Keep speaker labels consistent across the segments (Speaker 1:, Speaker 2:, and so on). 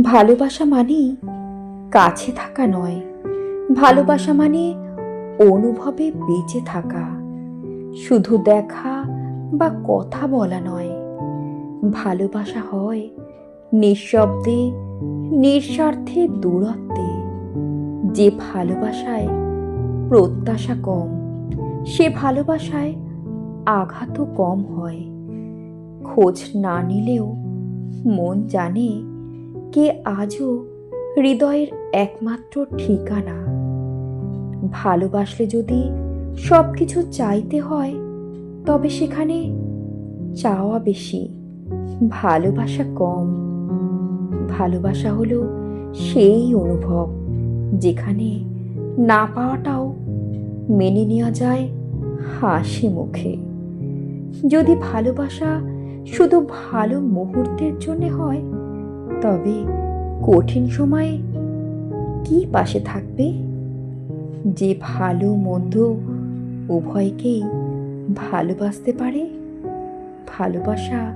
Speaker 1: ভালোবাসা মানে কাছে থাকা নয়। ভালোবাসা মানে অনুভবে বেঁচে থাকা। শুধু দেখা বা কথা বলা নয়। ভালোবাসা হয় নিঃশব্দে, নিঃস্বার্থে দূরত্বে। যে ভালোবাসায় প্রত্যাশা কম, সে ভালোবাসায় আঘাতও কম হয়। খোঁজ না নিলেও মন জানে কে আজও হৃদয়ের একমাত্র ঠিকানা? ভালোবাসলে যদি সব কিছু চাইতে হয়, তবে সেখানে চাওয়া বেশি, ভালোবাসা কম। ভালোবাসা হলো সেই অনুভব যেখানে না পাওয়াটাও মেনে নেওয়া যায় হাসি মুখে। যদি ভালোবাসা শুধু ভালো মুহূর্তের জন্য হয় তবে কঠিন সময়ে কি পাশে থাকবে? যে ভালো মন্দ উভয়কেই ভালোবাসতে পারে, ভালোবাসা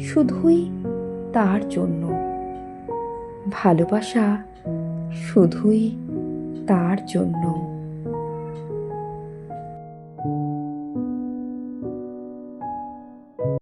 Speaker 1: শুধুই তার জন্য। ভালোবাসা শুধুই তার জন্য।